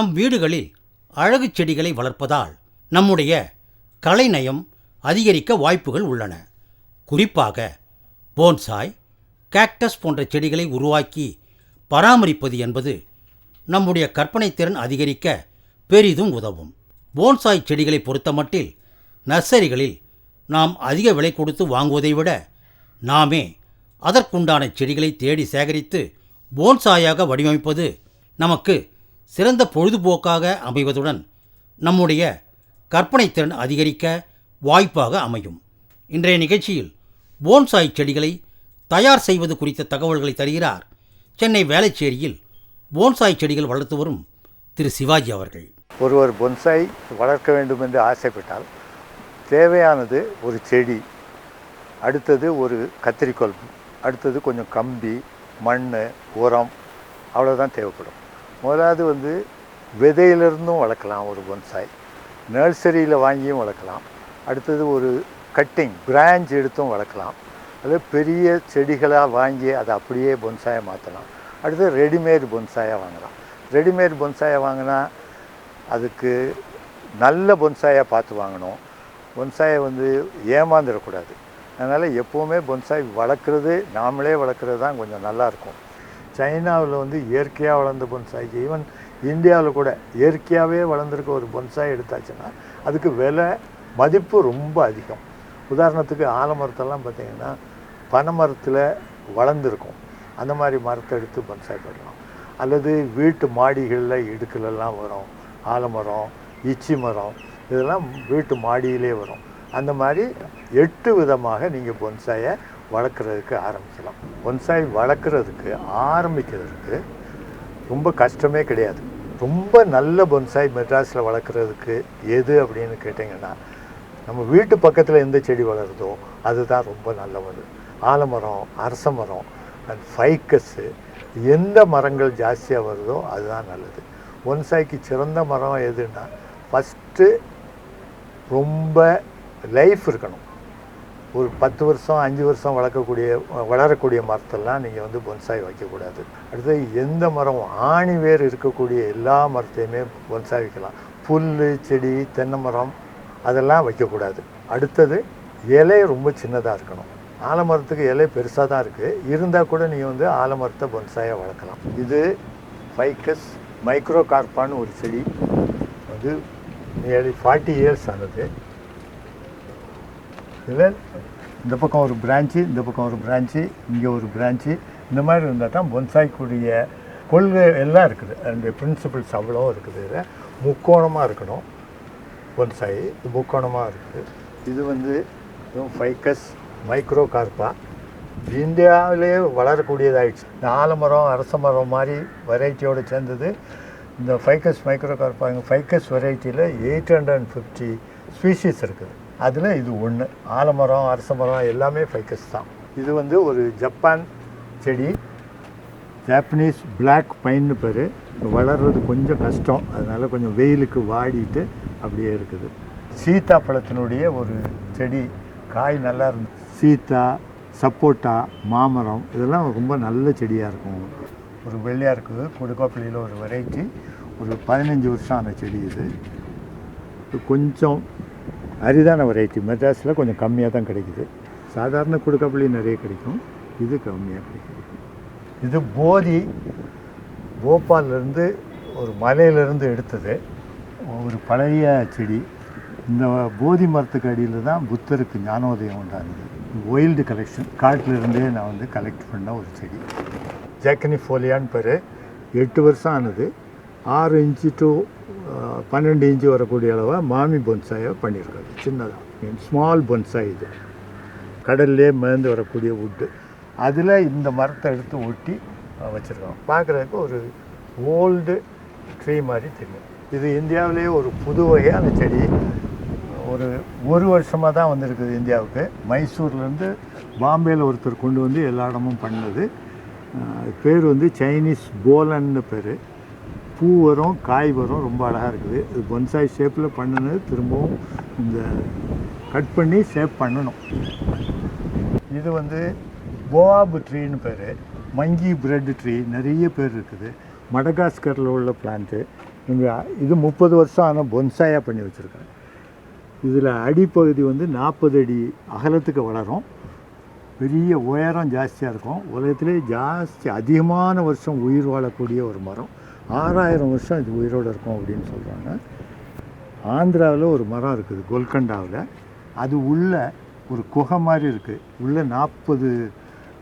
நம் வீடுகளில் அழகு செடிகளை வளர்ப்பதால் நம்முடைய கலைநயம் அதிகரிக்க வாய்ப்புகள் உள்ளன. குறிப்பாக போன்சாய் கேக்டஸ் போன்ற செடிகளை உருவாக்கி பராமரிப்பது என்பது நம்முடைய கற்பனை திறன் அதிகரிக்க பெரிதும் உதவும். போன்சாய் செடிகளை பொறுத்தமட்டில் நர்சரிகளில் நாம் அதிக விலை கொடுத்து வாங்குவதை விட நாமே அதற்குண்டான செடிகளை தேடி சேகரித்து போன்சாயாக வடிவமைப்பது நமக்கு சிறந்த பொழுதுபோக்காக அமைவதுடன் நம்முடைய கற்பனை திறன் அதிகரிக்க வாய்ப்பாக அமையும். இன்றைய நிகழ்ச்சியில் போன்சாய் செடிகளை தயார் செய்வது குறித்த தகவல்களை தருகிறார் சென்னை வேளச்சேரியில் போன்சாய் செடிகள் வளர்த்து வரும் திரு சிவாஜி அவர்கள். ஒருவர் பொன்சாய் வளர்க்க வேண்டும் என்று ஆசைப்பட்டால் தேவையானது ஒரு செடி அடுத்தது ஒரு கத்திரிக்கோல் அடுத்தது கொஞ்சம் கம்பி மண் உரம் அவ்வளோதான் தேவைப்படும். முதலாவது வந்து விதையிலிருந்தும் வளர்க்கலாம் ஒரு பொன்சாய் நர்சரியில் வாங்கியும் வளர்க்கலாம். அடுத்தது ஒரு கட்டிங் பிரான்ச் எடுத்தும் வளர்க்கலாம். அது பெரிய செடிகளாக வாங்கி அதை அப்படியே பொன்சாயை மாற்றலாம் அடுத்து ரெடிமேட் பொன்சாயாக வாங்கலாம். ரெடிமேட் பொன்சாயை வாங்கினா அதுக்கு நல்ல பொன்சாயாக பார்த்து வாங்கணும். பொன்சாயை வந்து ஏமாந்துடக்கூடாது. அதனால் எப்போவுமே பொன்சாய் வளர்க்குறது நாமளே வளர்க்குறது தான் கொஞ்சம் நல்லாயிருக்கும் சைனாவில் வந்து இயற்கையாக வளர்ந்த பொன்சாய்க்கு ஈவன் இந்தியாவில் கூட இயற்கையாகவே வளர்ந்துருக்க ஒரு பொன்சாய் எடுத்தாச்சுன்னா அதுக்கு விலை மதிப்பு ரொம்ப அதிகம். உதாரணத்துக்கு ஆலமரத்தெல்லாம் பார்த்திங்கன்னா பனைமரத்தில் வளர்ந்துருக்கும். அந்த மாதிரி மரத்தை எடுத்து பொன்சாய் பண்ணலாம் அல்லது வீட்டு மாடிகளில் இடுக்கலெல்லாம் வரும். ஆலமரம் இச்சி மரம் இதெல்லாம் வீட்டு மாடியிலே வரும். அந்த மாதிரி எட்டு விதமாக நீங்கள் பொன்சாயை வளர்க்குறதுக்கு ஆரம்பிக்கலாம். பொன்சாய் வளர்க்குறதுக்கு ஆரம்பிக்கிறதுக்கு ரொம்ப கஷ்டமே கிடையாது. ரொம்ப நல்ல பொன்சாய் மெட்ராஸில் வளர்க்குறதுக்கு எது அப்படின்னு கேட்டிங்கன்னா நம்ம வீட்டு பக்கத்தில் எந்த செடி வளருதோ அதுதான் ரொம்ப நல்லது ஆலமரம் அரச மரம் அண்ட் ஃபைக்கஸ்ஸு எந்த மரங்கள் ஜாஸ்தியாக வருதோ அதுதான் நல்லது. பொன்சாய்க்கு சிறந்த மரம் எதுன்னா ஃபஸ்ட்டு ரொம்ப லைஃப் இருக்கணும். ஒரு பத்து வருஷம் அஞ்சு வருஷம் வளர்க்கக்கூடிய வளரக்கூடிய மரத்தெல்லாம் நீங்கள் வந்து பொன்சாய் வைக்கக்கூடாது. அடுத்தது எந்த மரம் ஆணி வேர் இருக்கக்கூடிய எல்லா மரத்தையுமே பொன்சாய் வைக்கலாம். புல் செடி தென்னை மரம் அதெல்லாம் வைக்கக்கூடாது. அடுத்தது இலை ரொம்ப சின்னதாக இருக்கணும். ஆலமரத்துக்கு இலை பெருசாக தான் இருக்குது இருந்தால் கூட நீங்கள் வந்து ஆலமரத்தை பொன்சாயை வளர்க்கலாம். இது ஃபைக்கஸ் மைக்ரோ கார்பான்னு ஒரு செடி. அது நியர்லி ஃபார்ட்டி இயர்ஸ் ஆனது. இதில் இந்த பக்கம் ஒரு பிரான்ச்சு இந்த பக்கம் ஒரு பிரான்ச்சு இங்கே ஒரு பிரான்ச்சு இந்த மாதிரி இருந்தால் தான் பொன்சாய்க்குரிய கொள்கை எல்லாம் இருக்குது. அந்த பிரின்சிபிள்ஸ் அவ்வளோ இருக்குது இதில். முக்கோணமாக இருக்கணும் பொன்சாய் இது முக்கோணமாக இருக்குது. இது வந்து ஃபைக்கஸ் மைக்ரோ கார்பா இந்தியாவிலே வளரக்கூடியதாகிடுச்சு இந்த ஆலமரம் அரச மரம் மாதிரி வெரைட்டியோடு சேர்ந்தது. இந்த ஃபைக்கஸ் மைக்ரோ கார்பா எங்கள் ficus வெரைட்டியில் eight hundred and fifty species இருக்குது. அதில் இது ஒன்று ஆலமரம் அரச மரம் எல்லாமே ஃபைக்கஸ் தான். இது வந்து ஒரு ஜப்பான் செடி. ஜாப்பனீஸ் பிளாக் பைன்னு பேர். வளர்றது கொஞ்சம் கஷ்டம். அதனால் கொஞ்சம் வெயிலுக்கு வாடிட்டு அப்படியே இருக்குது. சீத்தா பழத்தினுடைய ஒரு செடி. காய் நல்லா இருந்து சீத்தா சப்போட்டா மாமரம் இதெல்லாம் ரொம்ப நல்ல செடியாக இருக்கும். ஒரு வெள்ளையாக இருக்குது. கொடுக்காப்பிள்ளையில் ஒரு வெரைட்டி ஒரு பதினஞ்சு வருஷம் ஆன செடி இது இது. கொஞ்சம் அரிதான வெரைட்டி மெட்ராஸில் கொஞ்சம் கம்மியாக தான் கிடைக்குது. சாதாரண கொடுக்காப்புளி நிறைய கிடைக்கும். இது கம்மியாக கிடைக்குது. இது போதி போபாலிருந்து ஒரு மலையிலேருந்து எடுத்தது. ஒரு பழைய செடி. இந்த போதி மரத்துக்கு அடியில் தான் புத்தருக்கு ஞானோதயம் உண்டானது. ஒயில்டு கலெக்ஷன் காட்டிலிருந்தே நான் வந்து கலெக்ட் பண்ண ஒரு செடி. ஜாக்கனி ஃபோலியான்னு பேர். எட்டு வருஷம் ஆனது. ஆறு இன்ச்சு டு பன்னெண்டு இன்ச்சு வரக்கூடிய அளவாக மாமி பொன்சாயை பண்ணியிருக்காரு. சின்னதாக ஸ்மால் பொன்சாய் இது. கடல்லே மேந்து வரக்கூடிய வுட்டு அதில் இந்த மரத்தை எடுத்து ஒட்டி வச்சுருக்கோம். பார்க்குறதுக்கு ஒரு ஓல்டு ட்ரீ மாதிரி தெரியும். இது இந்தியாவிலேயே ஒரு புது வகையான செடி ஒரு ஒரு வருஷமாக தான் வந்திருக்குது இந்தியாவுக்கு. மைசூர்லேருந்து பாம்பேயில் ஒருத்தர் கொண்டு வந்து எல்லா இடமும் பண்ணது. பேர் வந்து சைனீஸ் போலன்னு பேர். பூ வரும் காய் வரும் ரொம்ப அழகாக இருக்குது. இது பொன்சாய் ஷேப்பில் பண்ணினது திரும்பவும் இந்த கட் பண்ணி ஷேப் பண்ணணும். இது வந்து போவாபு ட்ரீன்னு பேர். மங்கி பிரெட் ட்ரீ நிறைய பேர் இருக்குது. மடகாஸ்கரில் உள்ள பிளான்ட்டு இங்கே இது முப்பது வருஷம் ஆனால் பொன்சாயாக பண்ணி வச்சுருக்கேன் இதில் அடிப்பகுதி வந்து நாற்பது அடி அகலத்துக்கு வளரும். பெரிய உயரம் ஜாஸ்தியாக இருக்கும். உலகத்திலே ஜாஸ்தி அதிகமான வருஷம் உயிர் வாழக்கூடிய ஒரு மரம். ஆறாயிரம் வருஷம் இது உயிரோடு இருக்கும் அப்படின்னு சொல்கிறாங்க ஆந்திராவில் ஒரு மரம் இருக்குது கொல்கண்டாவில். அது உள்ள ஒரு குகை மாதிரி இருக்குது உள்ளே நாற்பது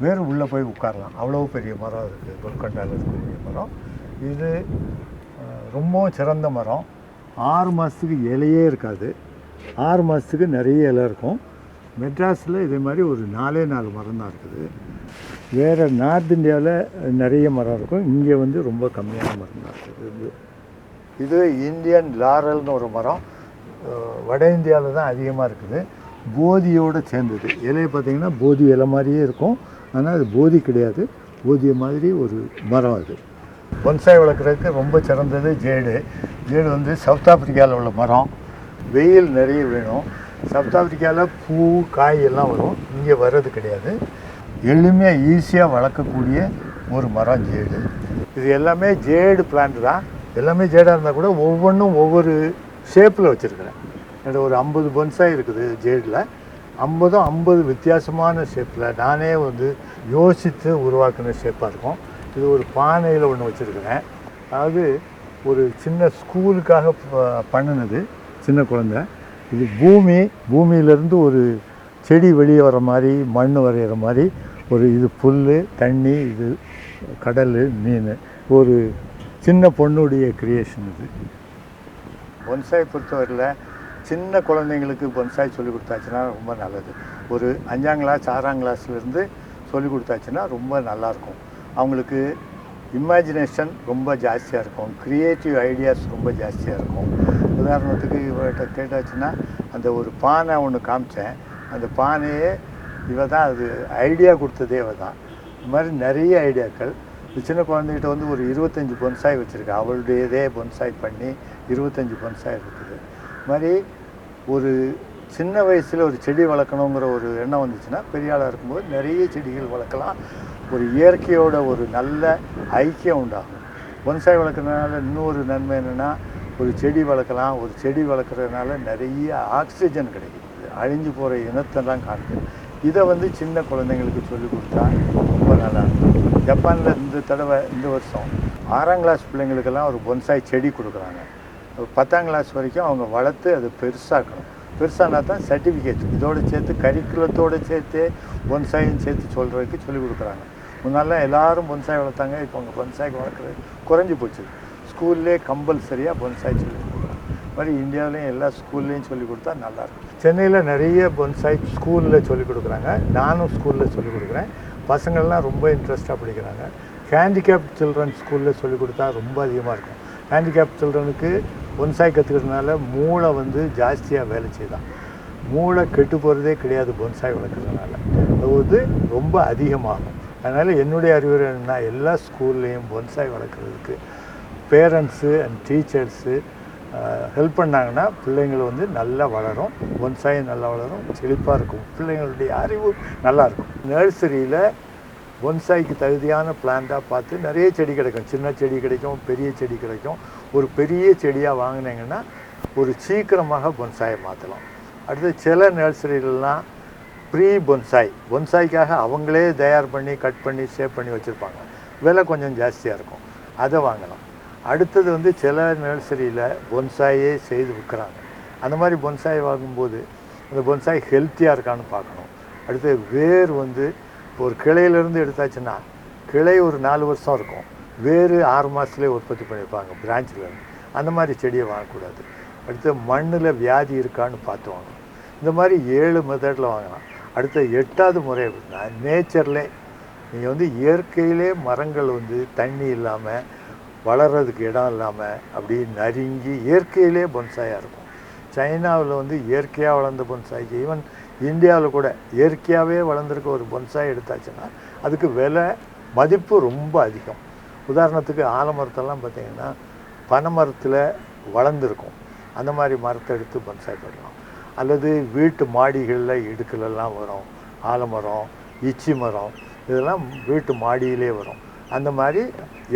பேர் உள்ளே போய் உட்காரலாம். அவ்வளோ பெரிய மரம் இருக்குது கொல்கண்டாவில் இருக்கக்கூடிய மரம். இது ரொம்பவும் சிறந்த மரம். ஆறு மாதத்துக்கு இலையே இருக்காது. ஆறு மாதத்துக்கு நிறைய இலை இருக்கும். மெட்ராஸில் இதே மாதிரி ஒரு நாலே நாலு மரம் தான் இருக்குது. வேறு நார்த் இந்தியாவில் நிறைய மரம் இருக்கும். இங்கே வந்து ரொம்ப கம்மியான மரம் தான். இருக்குது இது இது இந்தியன் லாரல்னு ஒரு மரம். வட இந்தியாவில் தான் அதிகமாக இருக்குது. போதியோடு சேர்ந்தது. இலையை பார்த்திங்கன்னா போதி இலை மாதிரியே இருக்கும். ஆனால் அது போதி கிடையாது. போதிய மாதிரி ஒரு மரம் அது. பொன்சாய் வளர்க்குறதுக்கு ரொம்ப சிறந்தது ஜேடு. ஜேடு வந்து சவுத் ஆப்பிரிக்காவில் உள்ள மரம். வெயில் நிறைய வேணும். சவுத் ஆப்பிரிக்காவில் பூ காய் எல்லாம் வரும். இங்கே வர்றது கிடையாது. எளிமையாக ஈஸியாக வளர்க்கக்கூடிய ஒரு மரம் ஜேடு. இது எல்லாமே ஜேடு பிளான்ட் தான். எல்லாமே ஜேடாக இருந்தால் கூட ஒவ்வொன்றும் ஒவ்வொரு ஷேப்பில் வச்சுருக்கிறேன். என்னோட ஒரு ஐம்பது பொன்சாய் இருக்குது ஜேடில். ஐம்பதும் ஐம்பது வித்தியாசமான ஷேப்பில் நானே வந்து யோசித்து உருவாக்கின ஷேப்பாக இருக்கும். இது ஒரு பானையில் ஒன்று வச்சுருக்கிறேன். அதாவது ஒரு சின்ன ஸ்கூலுக்காக பண்ணினது சின்ன குழந்தை. இது பூமி பூமியிலேருந்து ஒரு செடி வெளியே வர மாதிரி மண் வரைகிற மாதிரி ஒரு இது புல் தண்ணி இது கடல் மீன். ஒரு சின்ன பொண்ணுடைய கிரியேஷன் இது. பொன்சாய் பொறுத்தவரையில் சின்ன குழந்தைங்களுக்கு பொன்சாய் சொல்லி கொடுத்தாச்சுன்னா ரொம்ப நல்லது. ஒரு அஞ்சாம் கிளாஸ் ஆறாம் கிளாஸ்லேருந்து சொல்லி கொடுத்தாச்சுன்னா ரொம்ப நல்லாயிருக்கும். அவங்களுக்கு இமேஜினேஷன் ரொம்ப ஜாஸ்தியாக இருக்கும். க்ரியேட்டிவ் ஐடியாஸ் ரொம்ப ஜாஸ்தியாக இருக்கும். உதாரணத்துக்கு இவர்கிட்ட கேட்டாச்சுன்னா அந்த ஒரு பானை ஒன்று காமிச்சேன். அந்த பானையே இவ தான் அது ஐடியா கொடுத்ததே இவ தான் இது மாதிரி நிறைய ஐடியாக்கள் சின்ன குழந்தைகிட்ட வந்து ஒரு இருபத்தஞ்சி பொன்சாய் வச்சுருக்கா. அவளுடையதே பொன்சாய் பண்ணி இருபத்தஞ்சி பொன்சாய் இருக்குது. இது மாதிரி ஒரு சின்ன வயசில் ஒரு செடி வளர்க்கணுங்கிற ஒரு எண்ணம் வந்துச்சுன்னா பெரிய ஆளாக இருக்கும்போது நிறைய செடிகள் வளர்க்கலாம். ஒரு இயற்கையோட ஒரு நல்ல ஐக்கியம் உண்டாகும். பொன்சாய் வளர்க்குறதுனால இன்னொரு நன்மை என்னென்னா ஒரு செடி வளர்க்கலாம். ஒரு செடி வளர்க்குறதுனால நிறைய ஆக்சிஜன் கிடைக்குது. அழிஞ்சு போகிற இனத்தெல்லாம் காணுது இதை வந்து சின்ன குழந்தைங்களுக்கு சொல்லிக் கொடுத்தா ரொம்ப நல்லா இருக்கும். ஜப்பானில் இந்த தடவை இந்த வருஷம் ஆறாம் கிளாஸ் பிள்ளைங்களுக்கெல்லாம் ஒரு பொன்சாய் செடி கொடுக்குறாங்க. ஒரு பத்தாம் கிளாஸ் வரைக்கும் அவங்க வளர்த்து அதை பெருசாக்கணும். பெருசானா தான் சர்டிஃபிகேட் இதோடு சேர்த்து கரிக்குலத்தோடு சேர்த்து பொன்சாயும் சேர்த்து சொல்கிறதுக்கு சொல்லிக் கொடுக்குறாங்க. முன்னாலாம் எல்லாரும் பொன்சாய் வளர்த்தாங்க இப்போ அவங்க பொன்சாய் வளர்க்குறது குறைஞ்சி போச்சு. ஸ்கூல்லே கம்பல்சரியாக பொன்சாய் சொல்லி கொடுக்குறாங்க. மாதிரி இந்தியாவிலையும் எல்லா ஸ்கூல்லேயும் சொல்லி கொடுத்தா நல்லாயிருக்கும் சென்னையில் நிறைய பொன்சாய் ஸ்கூலில் சொல்லிக் கொடுக்குறாங்க. நானும் ஸ்கூலில் சொல்லிக் கொடுக்குறேன். பசங்கள்லாம் ரொம்ப இன்ட்ரெஸ்ட்டாக படிக்கிறாங்க. ஹேண்டிகேப் சில்ட்ரன் ஸ்கூலில் சொல்லி கொடுத்தா ரொம்ப அதிகமாக இருக்கும். ஹேண்டிகேப் சில்ட்ரனுக்கு பொன்சாய் கற்றுக்கிறதுனால மூளை வந்து ஜாஸ்தியாக வேலை செய்தான் மூளை கெட்டு போகிறதே கிடையாது பொன்சாய் வளர்க்குறதுனால. அது வந்து ரொம்ப அதிகமாகும். அதனால் என்னுடைய அறிவுரை என்னென்னா எல்லா ஸ்கூல்லேயும் பொன்சாய் வளர்க்குறதுக்கு பேரண்ட்ஸு அண்ட் டீச்சர்ஸு ஹெல்ப் பண்ணாங்கன்னா பிள்ளைங்கள் வந்து நல்லா வளரும். பொன்சாயம் நல்லா வளரும். செழிப்பாக இருக்கும். பிள்ளைங்களுடைய அறிவு நல்லாயிருக்கும் நர்சரியில் பொன்சாய்க்கு தகுதியான பிளான்ட்டாக பார்த்து நிறைய செடி கிடைக்கும். சின்ன செடி கிடைக்கும் பெரிய செடி கிடைக்கும். ஒரு பெரிய செடியாக வாங்கினீங்கன்னா ஒரு சீக்கிரமாக பொன்சாயை மாற்றலாம் அடுத்து சில நர்சரியிலலாம் ப்ரீ பொன்சாய் பொன்சாய்க்காக அவங்களே தயார் பண்ணி கட் பண்ணி ஷேப் பண்ணி வச்சுருப்பாங்க. விலை கொஞ்சம் ஜாஸ்தியாக இருக்கும். அதை வாங்கலாம். அடுத்தது வந்து சில நர்சரியில் பொன்சாயே செய்து விற்கிறாங்க. அந்த மாதிரி பொன்சாய் வாங்கும்போது அந்த பொன்சாய் ஹெல்த்தியாக இருக்கான்னு பார்க்கணும். அடுத்து வேர் வந்து இப்போ ஒரு கிளையிலேருந்து எடுத்தாச்சுன்னா கிளை ஒரு நாலு வருஷம் இருக்கும். வேர் ஆறு மாதத்துலேயே உற்பத்தி பண்ணியிருப்பாங்க பிரான்ச்சிலேருந்து அந்த மாதிரி செடியை வாங்கக்கூடாது. அடுத்து மண்ணில் வியாதி இருக்கான்னு பார்த்து வாங்கணும். இந்த மாதிரி ஏழு மெத்தடில் வாங்கலாம். அடுத்த எட்டாவது முறை அப்படின்னா நேச்சர்லே நீங்கள் வந்து இயற்கையிலே மரங்கள் வந்து தண்ணி இல்லாமல் வளர்கிறதுக்கு இடம் இல்லாமல் அப்படியே நறுங்கி இயற்கையிலே பொன்சாயாக இருக்கும். சைனாவில் வந்து இயற்கையாக வளர்ந்த பொன்சாய்க்கு ஈவன் இந்தியாவில் கூட இயற்கையாகவே வளர்ந்துருக்க ஒரு பொன்சாய் எடுத்தாச்சுன்னா அதுக்கு விலை மதிப்பு ரொம்ப அதிகம். உதாரணத்துக்கு ஆலமரத்தெல்லாம் பார்த்தீங்கன்னா பனைமரத்தில் வளர்ந்துருக்கும். அந்த மாதிரி மரத்தை எடுத்து பொன்சாய் பண்ணலாம் அல்லது வீட்டு மாடிகளில் இடுக்கலெல்லாம் வரும். ஆலமரம் இச்சி மரம் இதெல்லாம் வீட்டு மாடியிலே வரும். அந்த மாதிரி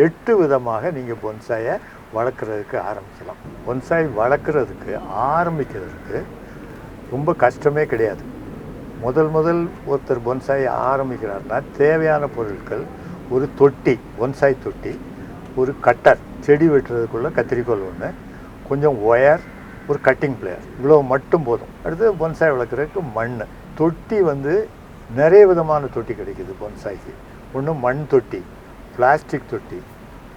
எட்டு விதமாக நீங்கள் பொன்சாயை வளர்க்குறதுக்கு ஆரம்பிக்கலாம். பொன்சாய் வளர்க்குறதுக்கு ஆரம்பிக்கிறதுக்கு ரொம்ப கஷ்டமே கிடையாது. முதல் முதல் ஒருத்தர் பொன்சாயை ஆரம்பிக்கிறாருன்னா தேவையான பொருட்கள் ஒரு தொட்டி பொன்சாய் தொட்டி ஒரு கட்டர் செடி வெட்டுறதுக்குள்ளே கத்திரிக்கோள் ஒன்று கொஞ்சம் ஒயர் ஒரு கட்டிங் பிளேயர். இவ்வளோ மட்டும் போதும். அடுத்து பொன்சாய் வளர்க்குறதுக்கு மண். தொட்டி வந்து நிறைய விதமான தொட்டி கிடைக்குது பொன்சாய்க்கு. ஒன்று மண் தொட்டி பிளாஸ்டிக் தொட்டி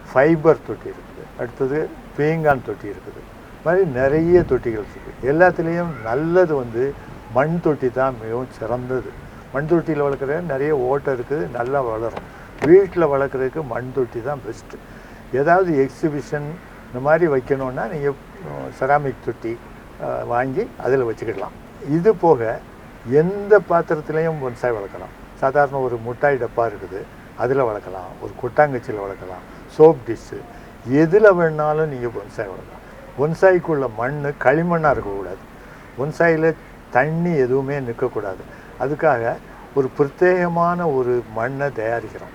ஃபைபர் தொட்டி இருக்குது. அடுத்தது பீங்கான் தொட்டி இருக்குது. இது மாதிரி நிறைய தொட்டிகள் இருக்குது. எல்லாத்துலேயும் நல்லது வந்து மண் தொட்டி தான் மிகவும் சிறந்தது. மண் தொட்டியில் வளர்க்குற நிறைய ஓட்டை இருக்குது நல்லா வளரும். வீட்டில் வளர்க்குறதுக்கு மண் தொட்டி தான் பெஸ்ட்டு ஏதாவது எக்ஸிபிஷன் இந்த மாதிரி வைக்கணுன்னா நீங்கள் செராமிக் தொட்டி வாங்கி அதில் வச்சுக்கிடலாம். இது போக எந்த பாத்திரத்துலேயும் பொன்சாய் வளர்க்கலாம். சாதாரண ஒரு முட்டாய் டப்பா இருக்குது. அதில் வளர்க்கலாம் ஒரு கொட்டாங்கச்சியில் வளர்க்கலாம் சோப் டிஷ்ஷு எதில் வேணாலும் நீங்கள் பொன்சாய் வளர்க்கலாம். பொன்சாய்க்குள்ள மண் களிமண்ணாக இருக்கக்கூடாது. பொன்சாயில் தண்ணி எதுவுமே நிற்கக்கூடாது. அதுக்காக ஒரு பிரத்யேகமான ஒரு மண்ணை தயாரிக்கிறோம்.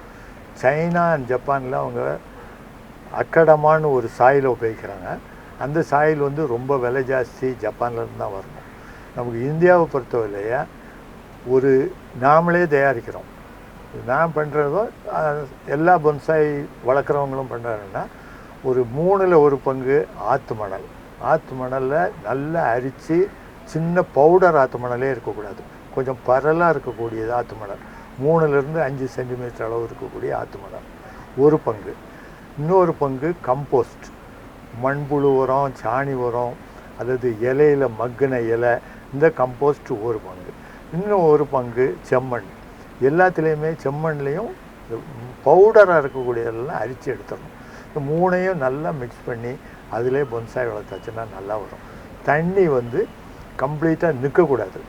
சைனா அண்ட் ஜப்பானில் அவங்க அக்கடமான்னு ஒரு சாயில் உபயோகிக்கிறாங்க. அந்த சாயில் வந்து ரொம்ப விலை ஜாஸ்தி ஜப்பான்லேருந்து தான் வரணும். நமக்கு இந்தியாவை பொறுத்தவரையிலேயே ஒரு நாமளே தயாரிக்கிறோம். நான் பண்ணுறதோ எல்லா பொன்சாய் வளர்க்குறவங்களும் பண்ணுறாங்கன்னா ஒரு மூணில் ஒரு பங்கு ஆற்று மணல். ஆற்று மணலில் நல்லா அரித்து சின்ன பவுடர் ஆற்று மணலே இருக்கக்கூடாது. கொஞ்சம் பரலாக இருக்கக்கூடியது ஆற்று மணல். மூணுலேருந்து அஞ்சு சென்டிமீட்டர் அளவு இருக்கக்கூடிய ஆற்று மணல். ஒரு பங்கு. இன்னொரு பங்கு கம்போஸ்ட் மண்புழு உரம் சாணி உரம் அல்லது இலையில மக்கின இலை இந்த கம்போஸ்ட் ஒரு பங்கு. இன்னும் ஒரு பங்கு செம்மண். எல்லாத்துலேயுமே செம்மண்லேயும் பவுடராக இருக்கக்கூடியதெல்லாம் அரித்து எடுத்துடணும். இந்த மூணையும் நல்லா மிக்ஸ் பண்ணி அதிலே பொன்சாய் வளர்த்தாச்சுன்னா நல்லா வரும். தண்ணி வந்து கம்ப்ளீட்டாக நிற்கக்கூடாது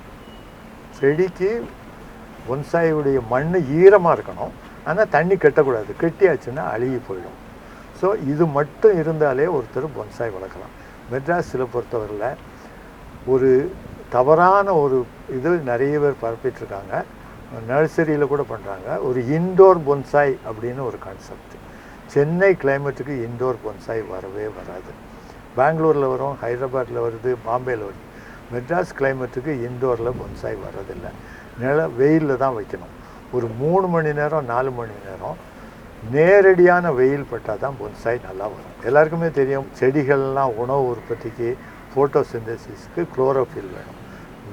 செடிக்கு பொன்சாயுடைய மண் ஈரமாக இருக்கணும். ஆனால் தண்ணி கெட்டக்கூடாது. கெட்டியாச்சுன்னா அழுகி போயிடும். ஸோ இது மட்டும் இருந்தாலே ஒருத்தர் பொன்சாய் வளர்க்கலாம். மெட்ராஸில் பொறுத்தவரையில் ஒரு தவறான ஒரு இது நிறைய பேர் பரப்பிட்டுருக்காங்க நர்சரியில் கூட பண்ணுறாங்க ஒரு இன்டோர் பொன்சாய் அப்படின்னு ஒரு கான்செப்ட் சென்னை கிளைமேட்டுக்கு இன்டோர் பொன்சாய் வரவே வராது. பெங்களூரில் வரும் ஹைதராபாத்தில் வருது பாம்பேயில் வருது. மெட்ராஸ் கிளைமேட்டுக்கு இன்டோரில் பொன்சாய் வர்றதில்லை நில வெயிலில் தான் வைக்கணும். ஒரு மூணு மணி நேரம் நாலு மணி நேரம் நேரடியான வெயில் பட்டால் தான் பொன்சாய் நல்லா வரும். எல்லாருக்குமே தெரியும் செடிகள்லாம் உணவு உற்பத்திக்கு ஃபோட்டோசிந்தசிஸ்க்கு குளோரோஃபில் வேணும்.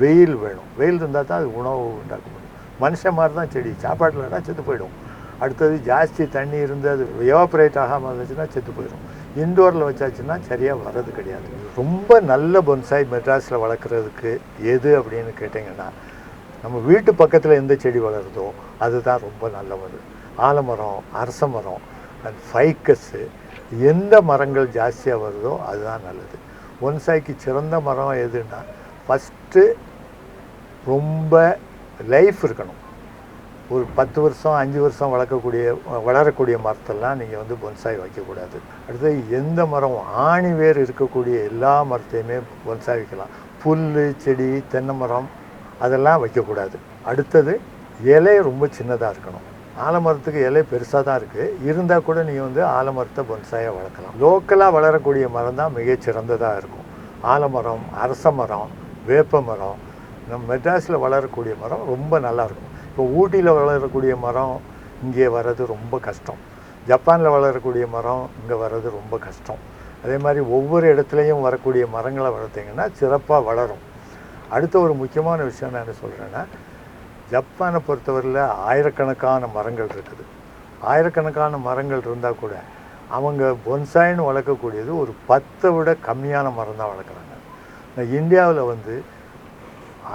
வெயில் வேணும். வெயில் இருந்தால் தான் அது உணவு உண்டாக்கும் மனுஷன் மாதிரி தான் செடி சாப்பாட்டில்னா செத்து போயிடும். அடுத்தது ஜாஸ்தி தண்ணி இருந்து அது எவாப்ரேட் ஆகாமல் இருந்துச்சுன்னா செத்து போயிடும். இண்டோரில் வச்சாச்சுன்னா சரியாக வர்றது கிடையாது. ரொம்ப நல்ல பொன்சாய் மெட்ராஸில் வளர்க்குறதுக்கு எது அப்படின்னு கேட்டிங்கன்னா நம்ம வீட்டு பக்கத்தில் எந்த செடி வளருதோ அதுதான் ரொம்ப நல்லது. ஆலமரம் அரச மரம் அண்ட் ஃபைக்கஸ்ஸு எந்த மரங்கள் ஜாஸ்தியாக வருதோ அதுதான் நல்லது. பொன்சாய்க்கு சிறந்த மரம் எதுன்னா ஃபஸ்ட்டு ரொம்ப லைஃப் இருக்கணும். ஒரு பத்து வருஷம் அஞ்சு வருஷம் வளர்க்கக்கூடிய வளரக்கூடிய மரத்தெல்லாம் நீங்கள் வந்து பொன்சாய் வைக்கக்கூடாது. அடுத்தது எந்த மரம் ஆணி வேர் இருக்கக்கூடிய எல்லா மரத்தையுமே பொன்சாய் வைக்கலாம். புல் செடி தென்னை மரம் அதெல்லாம் வைக்கக்கூடாது. அடுத்தது இலை ரொம்ப சின்னதாக இருக்கணும். ஆலமரத்துக்கு இலை பெருசாக தான் இருக்குது இருந்தால் கூட நீங்கள் வந்து ஆலமரத்தை பொன்சாயாக வளர்க்கலாம். லோக்கலாக வளரக்கூடிய மரம் தான் மிகச்சிறந்ததாக இருக்கும். ஆலமரம் அரச மரம் வேப்ப மரம் நம்ம மெட்ராஸில் வளரக்கூடிய மரம் ரொம்ப நல்லாயிருக்கும். இப்போ ஊட்டியில் வளரக்கூடிய மரம் இங்கே வர்றது ரொம்ப கஷ்டம். ஜப்பானில் வளரக்கூடிய மரம் இங்கே வர்றது ரொம்ப கஷ்டம். அதே மாதிரி ஒவ்வொரு இடத்துலையும் வரக்கூடிய மரங்களை வளர்த்திங்கன்னா சிறப்பாக வளரும். அடுத்த ஒரு முக்கியமான விஷயம் நான் என்ன சொல்கிறேன்னா ஜப்பானை பொறுத்தவரையில் ஆயிரக்கணக்கான மரங்கள் இருக்குது. ஆயிரக்கணக்கான மரங்கள் இருந்தால் கூட அவங்க பொன்சாயின்னு வளர்க்கக்கூடியது ஒரு பத்தை விட கம்மியான மரம் தான் வளர்க்குறாங்க இந்தியாவில் வந்து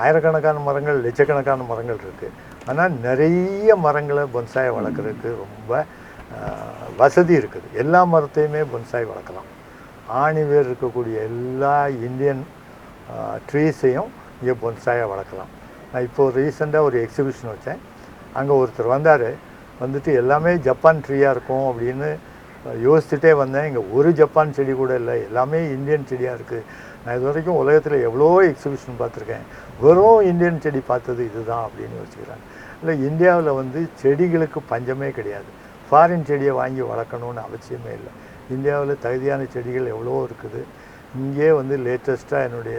ஆயிரக்கணக்கான மரங்கள் லட்சக்கணக்கான மரங்கள் இருக்குது ஆனால் நிறைய மரங்களை பொன்சாயை வளர்க்குறதுக்கு ரொம்ப வசதி இருக்குது. எல்லா மரத்தையுமே பொன்சாய் வளர்க்கலாம். ஆணி வேர் இருக்கக்கூடிய எல்லா இந்தியன் ட்ரீஸையும் இங்கே பொன்சாயை வளர்க்கலாம். நான் இப்போது ரீசெண்டாக ஒரு எக்ஸிபிஷன் வச்சேன். அங்கே ஒருத்தர் வந்தார். வந்துட்டு எல்லாமே ஜப்பான் ட்ரீயாக இருக்கும் அப்படின்னு யோசிச்சுட்டே வந்தேன். இங்கே ஒரு ஜப்பான் செடி கூட இல்லை. எல்லாமே இந்தியன் செடியாக இருக்குது நான் இது வரைக்கும் உலகத்தில் எவ்வளோ எக்ஸிபிஷன் பார்த்துருக்கேன். வெறும் இந்தியன் செடி பார்த்தது இதுதான் அப்படின்னு யோசிக்கிறாங்க. இல்லை இந்தியாவில் வந்து செடிகளுக்கு பஞ்சமே கிடையாது. ஃபாரின் செடியை வாங்கி வளர்க்கணும்னு அவசியமே இல்லை. இந்தியாவில் தகுதியான செடிகள் எவ்வளோ இருக்குது. இங்கே வந்து லேட்டஸ்ட்டாக என்னுடைய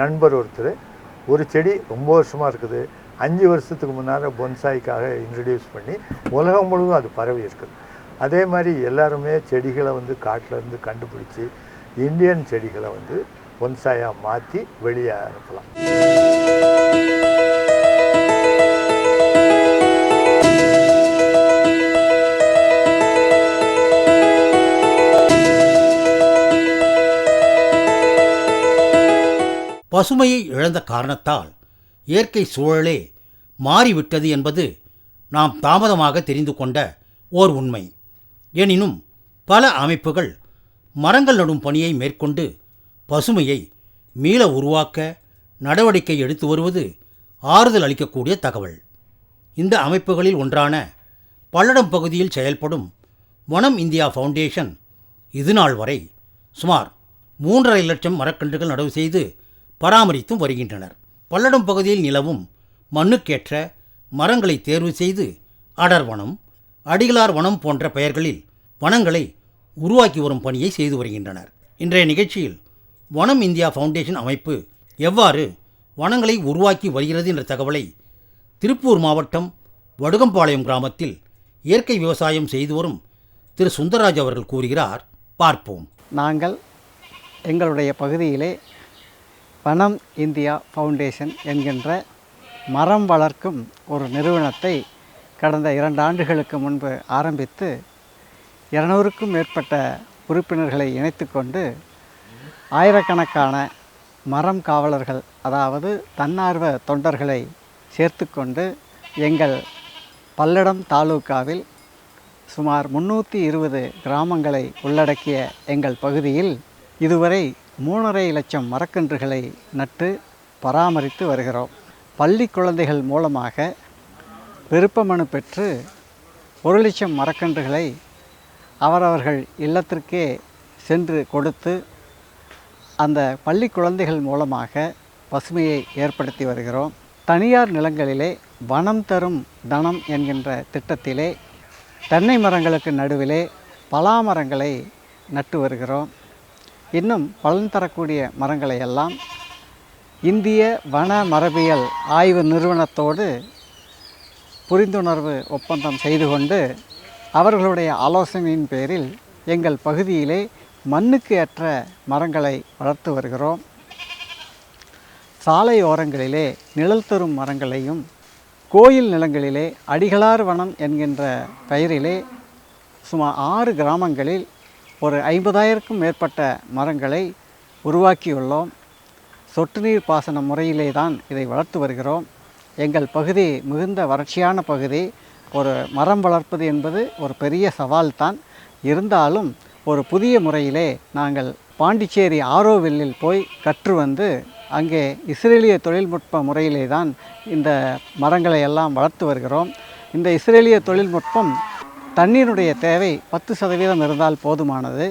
நண்பர் ஒருத்தர் ஒரு செடி ரொம்ப வருஷமாக இருக்குது. அஞ்சு வருஷத்துக்கு முன்னால் பொன்சாய்க்காக இன்ட்ரடியூஸ் பண்ணி உலகம் முழுவதும் அது பரவி இருக்குது. அதே மாதிரி எல்லாருமே செடிகளை வந்து காட்டிலேருந்து கண்டுபிடிச்சி இந்தியன் செடிகளை வந்து பொன்சாயாக மாற்றி வெளியே அனுப்பலாம். பசுமையை இழந்த காரணத்தால் இயற்கை சூழலே மாறிவிட்டது என்பது நாம் தாமதமாக தெரிந்து கொண்ட ஓர் உண்மை. எனினும் பல அமைப்புகள் மரங்கள் நடும் பணியை மேற்கொண்டு பசுமையை மீள உருவாக்க நடவடிக்கை எடுத்து வருவது ஆறுதல் அளிக்கக்கூடிய தகவல். இந்த அமைப்புகளில் ஒன்றான பல்லடம் பகுதியில் செயல்படும் வனம் இந்தியா ஃபவுண்டேஷன் இதுநாள் வரை சுமார் மூன்றரை லட்சம் மரக்கன்றுகள் நடவு செய்து பராமரித்தும் வருகின்றனர். பல்லடம் பகுதியில் நிலவும் மண்ணுக்கேற்ற மரங்களை தேர்வு செய்து அடர்வனம் அடிகளார் வனம் போன்ற பெயர்களில் வனங்களை உருவாக்கி வரும் பணியை செய்து வருகின்றனர். இன்றைய நிகழ்ச்சியில் வனம் இந்தியா ஃபவுண்டேஷன் அமைப்பு எவ்வாறு வனங்களை உருவாக்கி வருகிறது என்ற தகவலை திருப்பூர் மாவட்டம் வடுகம்பாளையம் கிராமத்தில் இயற்கை விவசாயம் செய்து வரும் திரு. சுந்தரராஜ் அவர்கள் கூறுகிறார். பார்ப்போம். நாங்கள் எங்களுடைய பகுதியிலே வனம் இந்தியா ஃபவுண்டேஷன் என்கின்ற மரம் வளர்க்கும் ஒரு நிறுவனத்தை கடந்த இரண்டு ஆண்டுகளுக்கு முன்பு ஆரம்பித்து இருநூறுக்கும் மேற்பட்ட உறுப்பினர்களை இணைத்து கொண்டு ஆயிரக்கணக்கான மரம் காவலர்கள் அதாவது தன்னார்வ தொண்டர்களை சேர்த்து கொண்டு எங்கள் பல்லடம் தாலுக்காவில் சுமார் முன்னூற்றி இருபது கிராமங்களை உள்ளடக்கிய எங்கள் பகுதியில் இதுவரை மூணரை லட்சம் மரக்கன்றுகளை நட்டு பராமரித்து வருகிறோம். பள்ளி குழந்தைகள் மூலமாக விருப்பமனு பெற்று ஒரு லட்சம் மரக்கன்றுகளை அவரவர்கள் இல்லத்திற்கே சென்று கொடுத்து அந்த பள்ளி குழந்தைகள் மூலமாக பசுமையை ஏற்படுத்தி வருகிறோம். தனியார் நிலங்களிலே வனம் தரும் தனம் என்கின்ற திட்டத்திலே தென்னை மரங்களுக்கு நடுவிலே பலா மரங்களை நட்டு வருகிறோம். இன்னும் பலன் தரக்கூடிய மரங்களை எல்லாம் இந்திய வன மரபியல் ஆய்வு நிறுவனத்தோடு புரிந்துணர்வு ஒப்பந்தம் செய்து கொண்டு அவர்களுடைய ஆலோசனையின் பேரில் எங்கள் பகுதியிலே மண்ணுக்கு ஏற்ற மரங்களை வளர்த்து வருகிறோம். சாலை ஓரங்களிலே நிழல் தரும் மரங்களையும் கோயில் நிலங்களிலே அடிகளார் வனம் என்கின்ற பெயரிலே சுமார் ஆறு கிராமங்களில் ஒரு ஐம்பதாயிரக்கும் மேற்பட்ட மரங்களை உருவாக்கியுள்ளோம். சொட்டு நீர் பாசன முறையிலே தான் இதை வளர்த்து வருகிறோம். எங்கள் பகுதி மிகுந்த வறட்சியான பகுதி. ஒரு மரம் வளர்ப்பது என்பது ஒரு பெரிய சவால் தான் இருந்தாலும் ஒரு புதிய முறையிலே நாங்கள் பாண்டிச்சேரி ஆரோவில்லில் போய் கற்று வந்து அங்கே இஸ்ரேலிய தொழில்நுட்ப முறையிலே தான் இந்த மரங்களை எல்லாம் வளர்த்து வருகிறோம். இந்த இஸ்ரேலிய தொழில்நுட்பம் தண்ணீருடைய தேவை பத்து சதவீதம் இருந்தால் போதுமானது.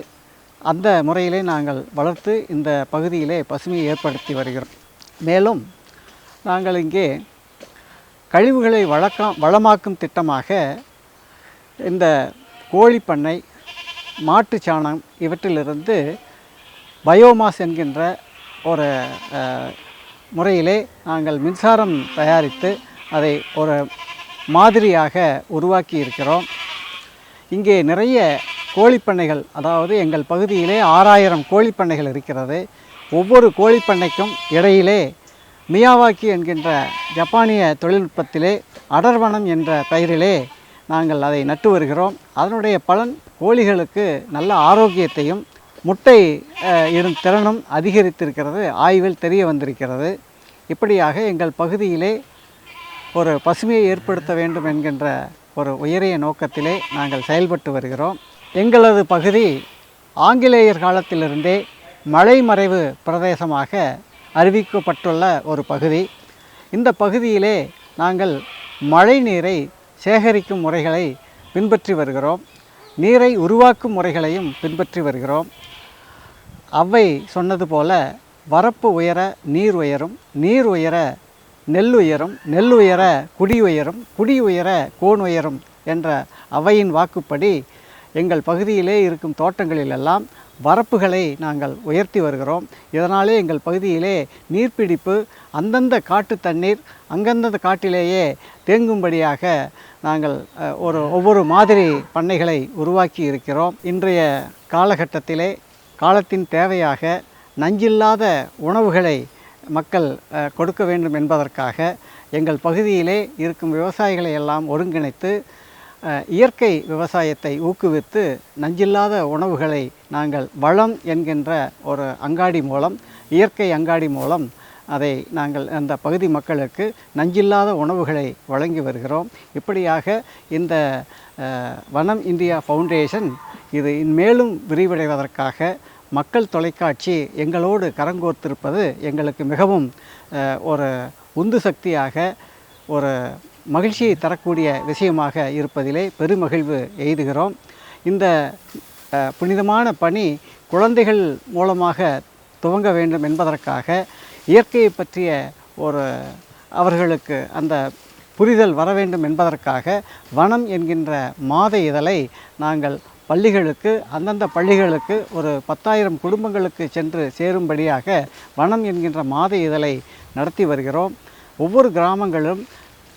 அந்த முறையிலே நாங்கள் வளர்த்து இந்த பகுதியிலே பசுமையை ஏற்படுத்தி வருகிறோம். மேலும் நாங்கள் இங்கே கழிவுகளை வழக்கம் வளமாக்கும் திட்டமாக இந்த கோழிப்பண்ணை மாட்டுச்சாணம் இவற்றிலிருந்து பயோமாஸ் என்கின்ற ஒரு முறையிலே நாங்கள் மின்சாரம் தயாரித்து அதை ஒரு மாதிரியாக உருவாக்கி இருக்கிறோம். இங்கே நிறைய கோழிப்பண்ணைகள் அதாவது எங்கள் பகுதியிலே ஆறாயிரம் கோழிப்பண்ணைகள் இருக்கிறது. ஒவ்வொரு கோழிப்பண்ணைக்கும் இடையிலே மியாவாக்கி என்கின்ற ஜப்பானிய தொழில்நுட்பத்திலே அடர்வனம் என்ற பெயரிலே நாங்கள் அதை நட்டு வருகிறோம். அதனுடைய பலன் கோழிகளுக்கு நல்ல ஆரோக்கியத்தையும் முட்டை இடும் திறனும் அதிகரித்திருக்கிறது ஆய்வில் தெரிய வந்திருக்கிறது. இப்படியாக எங்கள் பகுதியிலே ஒரு பசுமையை ஏற்படுத்த வேண்டும் என்கின்ற ஒரு உயரிய நோக்கத்திலே நாங்கள் செயல்பட்டு வருகிறோம். எங்களது பகுதி ஆங்கிலேயர் காலத்திலிருந்தே மலைமறைவு பிரதேசமாக அறிவிக்கப்பட்டுள்ள ஒரு பகுதி. இந்த பகுதியிலே நாங்கள் மழை நீரை சேகரிக்கும் முறைகளை பின்பற்றி வருகிறோம். நீரை உருவாக்கும் முறைகளையும் பின்பற்றி வருகிறோம். அவ்வை சொன்னது போல வரப்பு உயர நீர் உயரும் நீர் உயர நெல் உயரும் நெல் உயர குடி உயரும் குடி உயர கோன் உயரும் என்ற அவையின் வாக்குப்படி எங்கள் பகுதியிலே இருக்கும் தோட்டங்களிலெல்லாம் வரப்புகளை நாங்கள் உயர்த்தி வருகிறோம். இதனாலே எங்கள் பகுதியிலே நீர்ப்பிடிப்பு அந்தந்த காட்டு தண்ணீர் அந்தந்த காட்டிலேயே தேங்கும்படியாக நாங்கள் ஒரு ஒவ்வொரு மாதிரி பண்ணைகளை உருவாக்கி இருக்கிறோம். இன்றைய காலகட்டத்திலே காலத்தின் தேவையாக நஞ்சில்லாத உணவுகளை மக்கள் கொடுக்க வேண்டும் என்பதற்காக எங்கள் பகுதியிலே இருக்கும் விவசாயிகளை எல்லாம் ஒருங்கிணைத்து இயற்கை விவசாயத்தை ஊக்குவித்து நஞ்சில்லாத உணவுகளை நாங்கள் வளம் என்கின்ற ஒரு அங்காடி மூலம் இயற்கை அங்காடி மூலம் அதை நாங்கள் அந்த பகுதி மக்களுக்கு நஞ்சில்லாத உணவுகளை வழங்கி வருகிறோம். இப்படியாக இந்த வனம் இந்தியா ஃபவுண்டேஷன் இது மேலும் விரிவடைவதற்காக மக்கள் தொலைக்காட்சி எங்களோடு கரங்கோர்த்திருப்பது எங்களுக்கு மிகவும் ஒரு உந்து சக்தியாக ஒரு மகிழ்ச்சியை தரக்கூடிய விஷயமாக இருப்பதிலே பெருமகிழ்வு எய்துகிறோம். இந்த புனிதமான பணி குழந்தைகள் மூலமாக துவங்க வேண்டும் என்பதற்காக இயற்கையை பற்றிய ஒரு அவர்களுக்கு அந்த புரிதல் வர வேண்டும் என்பதற்காக வனம் என்கின்ற மாத இதழை நாங்கள் பள்ளிகளுக்கு அந்தந்த பள்ளிகளுக்கு ஒரு பத்தாயிரம் குடும்பங்களுக்கு சென்று சேரும்படியாக வனம் என்கின்ற மாத இதழை நடத்தி வருகிறோம். ஒவ்வொரு கிராமங்களும்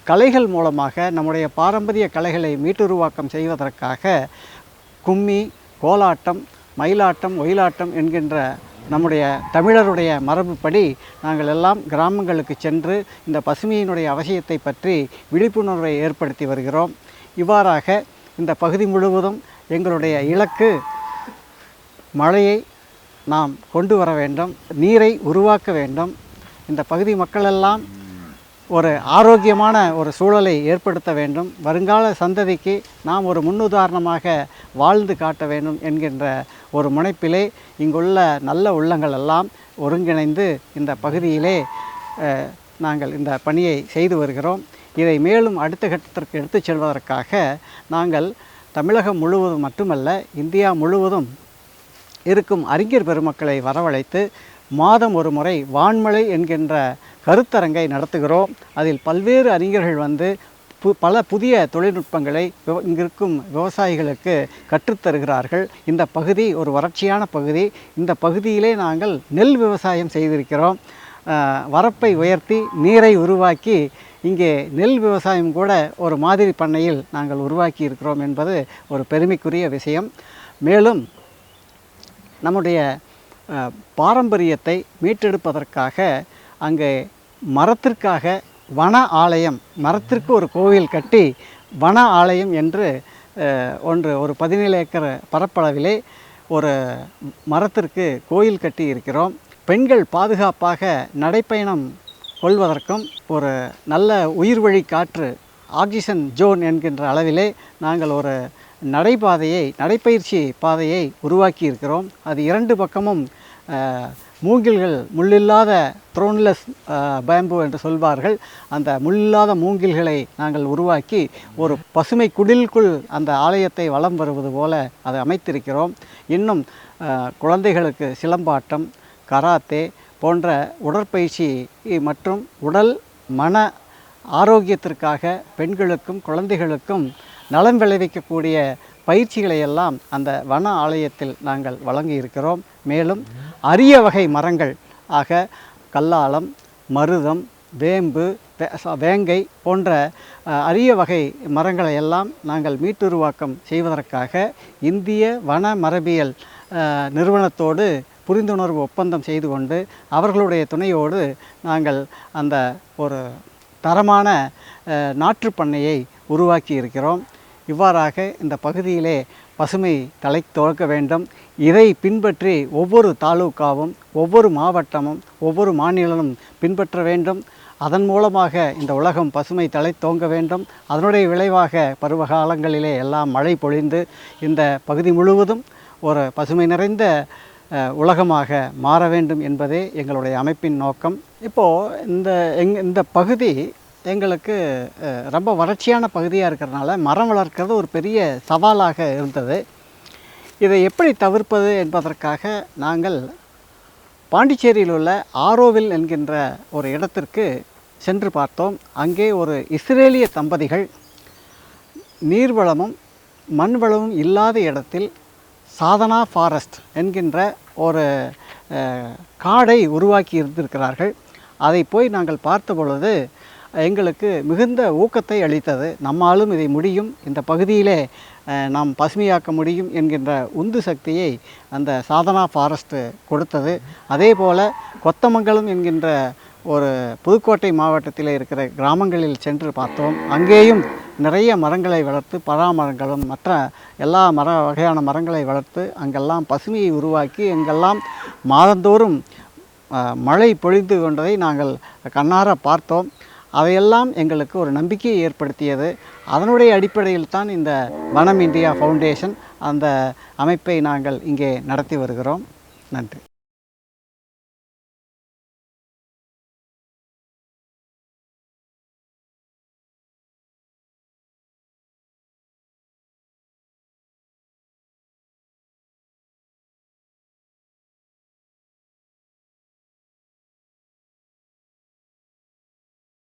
கலைகள் மூலமாக நம்முடைய பாரம்பரிய கலைகளை மீட்டுருவாக்கம் செய்வதற்காக கும்மி கோலாட்டம் மயிலாட்டம் ஒயிலாட்டம் என்கின்ற நம்முடைய தமிழருடைய மரபுப்படி நாங்கள் எல்லாம் கிராமங்களுக்கு சென்று இந்த பசுமையினுடைய அவசியத்தை பற்றி விழிப்புணர்வை ஏற்படுத்தி வருகிறோம். இவ்வாறாக இந்த பகுதி முழுவதும் எங்களுடைய இலக்கு மழையை நாம் கொண்டு வர வேண்டும் நீரை உருவாக்க வேண்டும். இந்த பகுதி மக்களெல்லாம் ஒரு ஆரோக்கியமான ஒரு சூழலை ஏற்படுத்த வேண்டும். வருங்கால சந்ததிக்கு நாம் ஒரு முன்னுதாரணமாக வாழ்ந்து காட்ட வேண்டும் என்கின்ற ஒரு முனைப்பிலே இங்குள்ள நல்ல உள்ளங்கள் எல்லாம் ஒருங்கிணைந்து இந்த பகுதியிலே நாங்கள் இந்த பணியை செய்து வருகிறோம். இதை மேலும் அடுத்த கட்டத்திற்கு எடுத்துச் செல்வதற்காக நாங்கள் தமிழகம் முழுவதும் மட்டுமல்ல இந்தியா முழுவதும் இருக்கும் அறிஞர் பெருமக்களை வரவழைத்து மாதம் ஒரு முறை வான்மழை என்கின்ற கருத்தரங்கை நடத்துகிறோம். அதில் பல்வேறு அறிஞர்கள் வந்து பு பல புதிய தொழில்நுட்பங்களை இங்கிருக்கும் விவசாயிகளுக்கு கற்றுத்தருகிறார்கள். இந்த பகுதி ஒரு வறட்சியான பகுதி. இந்த பகுதியிலே நாங்கள் நெல் விவசாயம் செய்திருக்கிறோம். வரப்பை உயர்த்தி நீரை உருவாக்கி இங்கே நெல் விவசாயம் கூட ஒரு மாதிரி பண்ணையில் நாங்கள் உருவாக்கி இருக்கிறோம் என்பது ஒரு பெருமைக்குரிய விஷயம். மேலும் நம்முடைய பாரம்பரியத்தை மீட்டெடுப்பதற்காக அங்கே மரத்திற்காக வன ஆலயம் மரத்திற்கு ஒரு கோவில் கட்டி வன ஆலயம் என்று ஒன்று ஒரு பதினேழு ஏக்கர் பரப்பளவிலே ஒரு மரத்திற்கு கோயில் கட்டி இருக்கிறோம். பெண்கள் பாதுகாப்பாக நடைப்பயணம் கொள்வதற்கும் ஒரு நல்ல உயிர்வழி காற்று ஆக்சிஜன் ஜோன் என்கின்ற அளவிலே நாங்கள் ஒரு நடைபாதையை நடைப்பயிற்சி பாதையை உருவாக்கி இருக்கிறோம் அது இரண்டு பக்கமும் மூங்கில்கள் முள்ளில்லாத த்ரோன்லெஸ் பேம்பு என்று சொல்வார்கள். அந்த முள்ளில்லாத மூங்கில்களை நாங்கள் உருவாக்கி ஒரு பசுமை குடிலுக்குள் அந்த ஆலயத்தை வலம் வருவது போல அதை அமைத்திருக்கிறோம். இன்னும் குழந்தைகளுக்கு சிலம்பாட்டம் கராத்தே போன்ற உடற்பயிற்சி மற்றும் உடல் மன ஆரோக்கியத்திற்காக பெண்களுக்கும் குழந்தைகளுக்கும் நலம் விளைவிக்கக்கூடிய பயிற்சிகளை எல்லாம் அந்த வன ஆலயத்தில் நாங்கள் வழங்கி இருக்கிறோம் மேலும் அரிய வகை மரங்கள் ஆக கல்லாலம் மருதம் வேம்பு வேங்கை போன்ற அரிய வகை மரங்களை எல்லாம் நாங்கள் மீட்டுருவாக்கம் செய்வதற்காக இந்திய வன மரபியல் நிறுவனத்தோடு புரிந்துணர்வு ஒப்பந்தம் செய்து கொண்டு அவர்களுடைய துணையோடு நாங்கள் அந்த ஒரு தரமான நாற்று பண்ணையை உருவாக்கி இருக்கிறோம் இவ்வாறாக இந்த பகுதியிலே பசுமை தலை துவக்க வேண்டும். இதை பின்பற்றி ஒவ்வொரு தாலுக்காவும் ஒவ்வொரு மாவட்டமும் ஒவ்வொரு மாநிலமும் பின்பற்ற வேண்டும். அதன் மூலமாக இந்த உலகம் பசுமை தலை தோங்க வேண்டும். அதனுடைய விளைவாக பருவகாலங்களிலே எல்லாம் மழை பொழிந்து இந்த பகுதி முழுவதும் ஒரு பசுமை நிறைந்த உலகமாக மாற வேண்டும் என்பதே எங்களுடைய அமைப்பின் நோக்கம். இப்போது இந்த எங் இந்த பகுதி எங்களுக்கு ரொம்ப வறட்சியான பகுதியாக இருக்கிறதுனால மரம் வளர்க்கிறது ஒரு பெரிய சவாலாக இருந்தது. இதை எப்படி தவிர்ப்பது என்பதற்காக நாங்கள் பாண்டிச்சேரியில் உள்ள ஆரோவில் என்கின்ற ஒரு இடத்திற்கு சென்று பார்த்தோம். அங்கே ஒரு இஸ்ரேலிய தம்பதிகள் நீர்வளமும் மண் வளமும் இல்லாத இடத்தில் சாதனா ஃபாரஸ்ட் என்கின்ற ஒரு காடை உருவாக்கி இருந்திருக்கிறார்கள். அதை போய் நாங்கள் பார்த்த பொழுது எங்களுக்கு மிகுந்த ஊக்கத்தை அளித்தது. நம்மாலும் இதை முடியும். இந்த பகுதியிலே நாம் பசுமையாக்க முடியும் என்கின்ற உந்து சக்தியை அந்த சாதனா ஃபாரஸ்ட்டு கொடுத்தது. அதே போல் கொத்தமங்கலம் என்கின்ற ஒரு புதுக்கோட்டை மாவட்டத்தில் இருக்கிற கிராமங்களில் சென்று பார்த்தோம். அங்கேயும் நிறைய மரங்களை வளர்த்து பராமரங்களும் மற்ற எல்லா மர வகையான மரங்களை வளர்த்து அங்கெல்லாம் பசுமையை உருவாக்கி எங்கெல்லாம் மாதந்தோறும் மழை பொழிந்து கொண்டதை நாங்கள் கண்ணார பார்த்தோம். அவையெல்லாம் எங்களுக்கு ஒரு நம்பிக்கையை ஏற்படுத்தியது. அதனுடைய அடிப்படையில் தான் இந்த வனம் இந்தியா ஃபவுண்டேஷன் அந்த அமைப்பை நாங்கள் இங்கே நடத்தி வருகிறோம். நன்றி.